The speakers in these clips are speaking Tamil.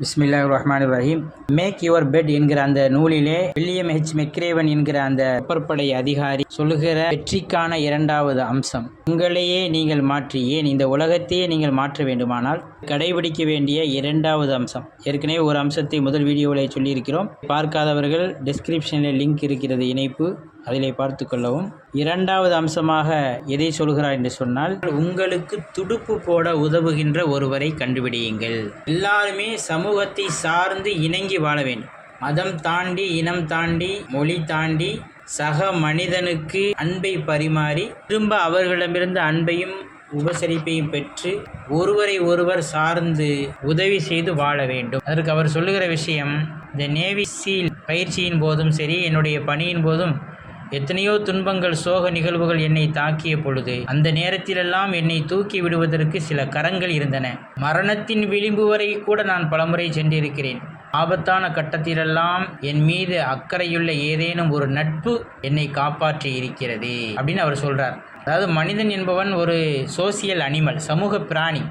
பிஸ்மில்லா ரஹ்மான் ரஹீம் மேக் யுவர் பெட் என்கிற அந்த நூலிலே வில்லியம் ஹெச் மெக்ரேவன் என்கிற அந்த கப்பற்படை அதிகாரி சொல்லுகிற வெற்றிக்கான இரண்டாவது அம்சம். உங்களையே நீங்கள் மாற்றி ஏன் இந்த உலகத்தையே நீங்கள் மாற்ற வேண்டுமானால் கடைபிடிக்க வேண்டிய இரண்டாவது அம்சம். ஏற்கனவே ஒரு அம்சத்தை முதல் வீடியோவில் சொல்லியிருக்கிறோம். பார்க்காதவர்கள் டிஸ்கிரிப்ஷனில் லிங்க் இருக்கிறது இணைப்பு. அதிலே பார்த்து கொள்ளவும். இரண்டாவது அம்சமாக எதை சொல்கிறார் என்று சொன்னால் உங்களுக்கு துடுப்பு போட உதவுகின்ற ஒருவரை கண்டுபிடியுங்கள். எல்லாருமே சமூகத்தை சார்ந்து இணங்கி வாழ வேண்டும். மதம் தாண்டி இனம் தாண்டி மொழி தாண்டி சக மனிதனுக்கு அன்பை பரிமாறி திரும்ப அவர்களிடமிருந்து அன்பையும் உபசரிப்பையும் பெற்று ஒருவரை ஒருவர் சார்ந்து உதவி செய்து வாழ வேண்டும். அதற்கு அவர் சொல்லுகிற விஷயம் இந்த நேவி சீல் பயிற்சியின் போதும் சரி என்னுடைய பணியின் போதும் எத்தனையோ துன்பங்கள் சோக நிகழ்வுகள் என்னை தாக்கிய பொழுது அந்த நேரத்திலெல்லாம் என்னை தூக்கி விடுவதற்கு சில கரங்கள் இருந்தன. மரணத்தின் விளிம்பு வரை கூட நான் பலமுறை சென்றிருக்கிறேன். ஆபத்தான கட்டத்திலெல்லாம் என் மீது அக்கறையுள்ள ஏதேனும் ஒரு நட்பு என்னை காப்பாற்றி இருக்கிறது அப்படின்னு அவர் சொல்றார். அதாவது மனிதன் என்பவன் ஒரு சோசியல் அனிமல் சமூக பிராணி.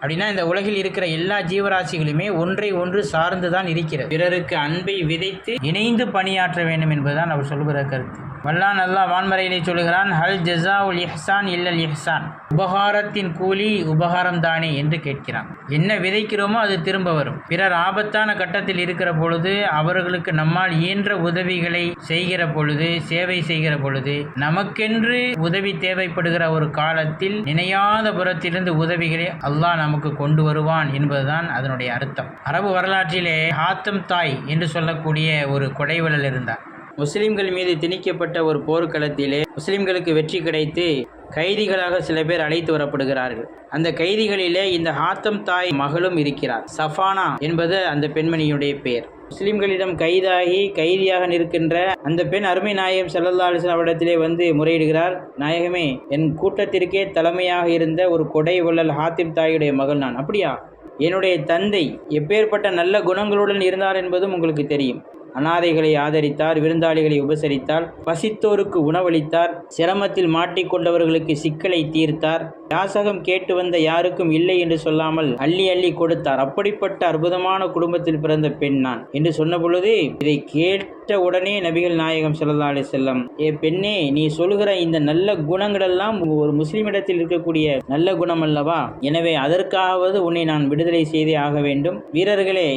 அப்படின்னா இந்த உலகில் இருக்கிற எல்லா ஜீவராசிகளுமே ஒன்றை ஒன்று சார்ந்து தான் இருக்கிறது. பிறருக்கு அன்பை விதைத்து இணைந்து பணியாற்ற வேண்டும் என்பதுதான் அவர் சொல்கிற கருத்து. வல்லான் அல்லா வான்மறையிலே சொல்கிறான் ஹல் ஜசா உல் இஹ்சான் இல்லல் இஹ்சான். உபகாரத்தின் கூலி உபகாரம் தானே என்று கேட்கிறான். என்ன விதைக்கிறோமோ அது திரும்ப வரும். பிறர் ஆபத்தான கட்டத்தில் இருக்கிற பொழுது அவர்களுக்கு நம்மால் இயன்ற உதவிகளை செய்கிற பொழுது சேவை செய்கிற பொழுது நமக்கென்று உதவி தேவைப்படுகிற ஒரு காலத்தில் நினையாத புறத்திலிருந்து உதவிகளை அல்லாஹ் நமக்கு கொண்டு வருவான் என்பதுதான் அதனுடைய அர்த்தம். அரபு வரலாற்றிலே ஹாத்தம் தாய் என்று சொல்லக்கூடிய ஒரு கொடைவலல் இருந்தார். முஸ்லிம்கள் மீது திணிக்கப்பட்ட ஒரு போர்க்களத்திலே முஸ்லிம்களுக்கு வெற்றி கிடைத்து கைதிகளாக சில பேர் அழைத்து வரப்படுகிறார்கள். அந்த கைதிகளிலே இந்த ஹாத்தம் தாய் மகளும் இருக்கிறார். சஃபானா என்பது அந்த பெண்மணியுடைய பெயர். முஸ்லிம்களிடம் கைதாகி கைதியாக நிற்கின்ற அந்த பெண் அருமை நாயகம் செல்லல்லா அலிஸ்லாம் அவரிடத்திலே வந்து முறையிடுகிறார் நாயகமே என் கூட்டத்திற்கே தலைமையாக இருந்த ஒரு கொடை வள்ளல் ஹாத்திம் தாயுடைய மகள் நான். அப்படியா? என்னுடைய தந்தை எப்பேற்பட்ட நல்ல குணங்களுடன் இருந்தார் என்பதும் உங்களுக்கு தெரியும். அனாதைகளை ஆதரித்தார் விருந்தாளிகளை உபசரித்தார் பசித்தோருக்கு உணவளித்தார் சிரமத்தில் மாட்டிக்கொண்டவர்களுக்கு சிக்கலை தீர்த்தார். யாசகம் கேட்டு வந்த யாருக்கும் இல்லை என்று சொல்லாமல் அள்ளி அள்ளி கொடுத்தார். அப்படிப்பட்ட அற்புதமான குடும்பத்தில் பிறந்த பெண் நான் என்று சொன்னபொழுது இதை கேட்ட உடனே நபிகள் நாயகம் ஸல்லல்லாஹு செல்லம் ஏ பெண்ணே நீ சொல்கிற இந்த நல்ல குணங்களெல்லாம் ஒரு முஸ்லிமிடத்தில் இருக்கக்கூடிய நல்ல குணம் அல்லவா? எனவே அதற்காவது உன்னை நான் விடுதலை செய்தே ஆக வேண்டும். வீரர்களே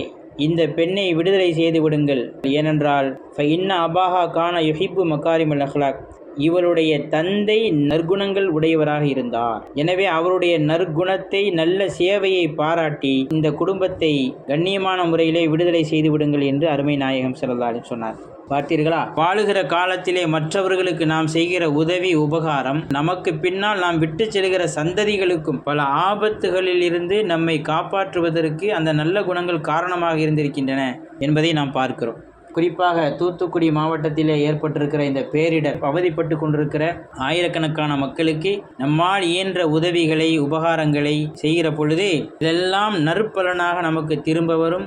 இந்த பெண்ணை விடுதலை செய்து விடுங்கள். ஏனென்றால் இன்ன அபாஹா கான யுஹிப்பு மக்காரிமல் அஹ்லாக் இவருடைய தந்தை நற்குணங்கள் உடையவராக இருந்தார். எனவே அவருடைய நற்குணத்தை நல்ல சேவையை பாராட்டி இந்த குடும்பத்தை கண்ணியமான முறையிலே விடுதலை செய்து விடுங்கள் என்று அருமை நாயகம் செல்லதாலும் சொன்னார். பார்த்தீர்களா? வாழுகிற காலத்திலே மற்றவர்களுக்கு நாம் செய்கிற உதவி உபகாரம் நமக்கு பின்னால் நாம் விட்டு செல்கிற சந்ததிகளுக்கும் பல ஆபத்துகளில் இருந்து நம்மை காப்பாற்றுவதற்கு அந்த நல்ல குணங்கள் காரணமாக இருந்திருக்கின்றன என்பதை நாம் பார்க்கிறோம். குறிப்பாக தூத்துக்குடி மாவட்டத்திலே ஏற்பட்டிருக்கிற இந்த பேரிடர் அவதிப்பட்டு கொண்டிருக்கிற ஆயிரக்கணக்கான மக்களுக்கு நம்மால் இயன்ற உதவிகளை உபகாரங்களை செய்கிற பொழுது இதெல்லாம் நற்பலனாக நமக்கு திரும்ப வரும்.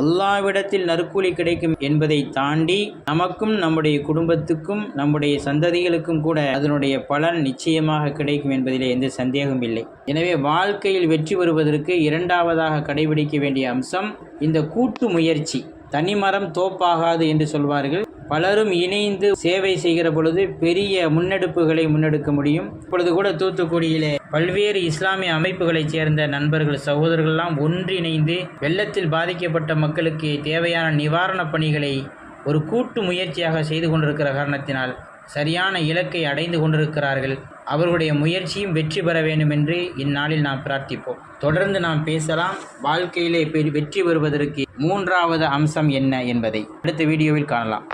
அல்லாவிடத்தில் நற்கூலி கிடைக்கும் என்பதை தாண்டி நமக்கும் நம்முடைய குடும்பத்துக்கும் நம்முடைய சந்ததிகளுக்கும் கூட அதனுடைய பலன் நிச்சயமாக கிடைக்கும் என்பதிலே எந்த சந்தேகம் இல்லை. எனவே வாழ்க்கையில் வெற்றி பெறுவதற்கு இரண்டாவதாக கடைபிடிக்க வேண்டிய அம்சம் இந்த கூட்டு முயற்சி. தனிமரம் தோப்பாகாது என்று சொல்வார்கள். பலரும் இணைந்து சேவை செய்கிற பொழுது பெரிய முன்னெடுப்புகளை முன்னெடுக்க முடியும். இப்பொழுது கூட தூத்துக்குடியிலே பல்வேறு இஸ்லாமிய அமைப்புகளைச் சேர்ந்த நண்பர்கள் சகோதரர்கள்லாம் ஒன்றிணைந்து வெள்ளத்தில் பாதிக்கப்பட்ட மக்களுக்கு தேவையான நிவாரணப் பணிகளை ஒரு கூட்டு முயற்சியாக செய்து கொண்டிருக்கிற காரணத்தினால் சரியான இலக்கை அடைந்து கொண்டிருக்கிறார்கள். அவர்களுடைய முயற்சியும் வெற்றி பெற வேண்டும் என்று இந்நாளில் நாம் பிரார்த்திப்போம். தொடர்ந்து நாம் பேசலாம். வாழ்க்கையிலே வெற்றி பெறுவதற்கு மூன்றாவது அம்சம் என்ன என்பதை. அடுத்த வீடியோவில் காணலாம்.